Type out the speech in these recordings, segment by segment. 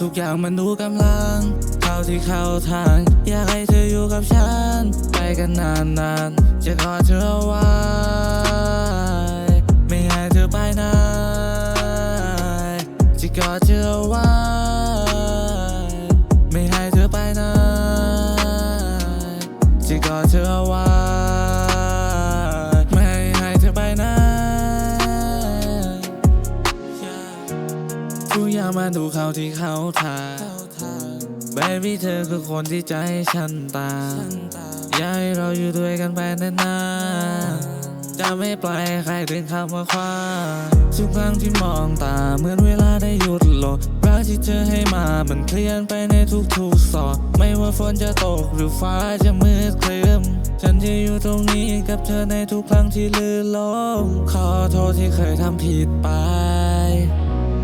ทุกอย่างมันดูกำลัง เข้าที่เข้าทาง อยากให้เธออยู่กับฉัน ไปกันนานๆ จะกอดเธอไว้ไม่ให้เธอไปไหนจะกอดเธอไว้ไม่ให้เธอไปไหนจะกอดเธอไว้ กอยางมันดูเขาที่เขาทา Baby เธอคือคนที่ใจฉันตาม อยากให้เราอยู่ด้วยกันไปนานๆจะไม่ปล่อยใครเดินเข้ามาคว้าทุกครั้งที่มองตาเหมือนเวลาได้หยุดลงรักที่เธอให้มามันเคลื่อนไปในทุกๆซอกไม่ว่าฝนจะตกหรือฟ้าจะมืดครึ้มฉันจะอยู่ตรงนี้กับเธอในทุกครั้งที่ลื่นล้มขอโทษที่เคยทำผิดไป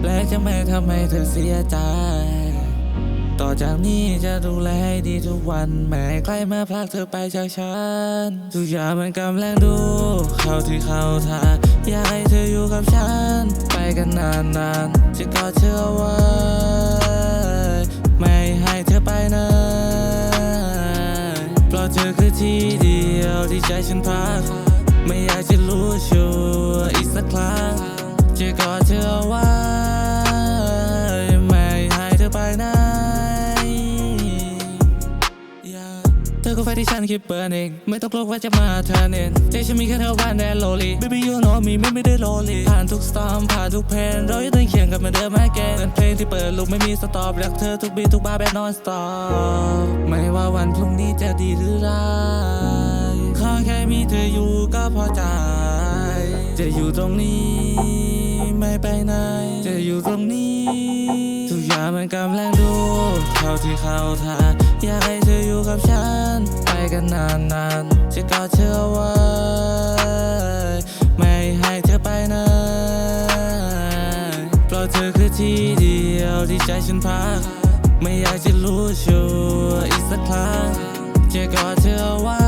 และจะไม่ทำให้เธอเสียใจ ต่อจากนี้จะดูแลให้ดีทุกวันแม้ใครมาพลากเธอไปจากฉัน ทุกอย่างมันกำลังดู เข้าที่เข้าทางอยากให้เธออยู่กับฉัน ไปกันนานๆจะกอดเธอเอาไว้ไม่ให้เธอไปไหนเพราะเธอคือที่เดียวที่ใจฉันพักไม่อยากจะรู้ชัวร์อีกสักครั้งจะกอด ที่ฉันคิดเปิดเองไม่ต้องกลัวว่าจะมาเธอเน้นใจฉันมีแค่เธอวันแดนโลลี Baby you know me ไม่ไม่ได้โลลีผ่านทุกสตอมผ่านทุกเพนเรายังต้องเคียงกันเหมือนเดิมแกนเพลงที่เปิดลูกไม่มีสต็อปรักเธอทุกบีทุกบาร์แบบ non stop ไม่ว่าวันพรุ่งนี้จะดีหรือร้ายขอแค่มีเธออยู่ก็พอใจ จะอยู่ตรงนี้ไม่ไปไหนจะอยู่ตรงนี้ ยามันกำลังดูเข้าที่เข้าทางอยากให้เธออยู่กับฉัน ไปกันนานๆจะกอดเธอเอาไว้ไม่ให้เธอไปไหนเพราะเธอคือที่เดียวที่ใจฉันพัก ไม่อยากจะรู้ชัวร์อีกสักครั้งจะกอดเธอ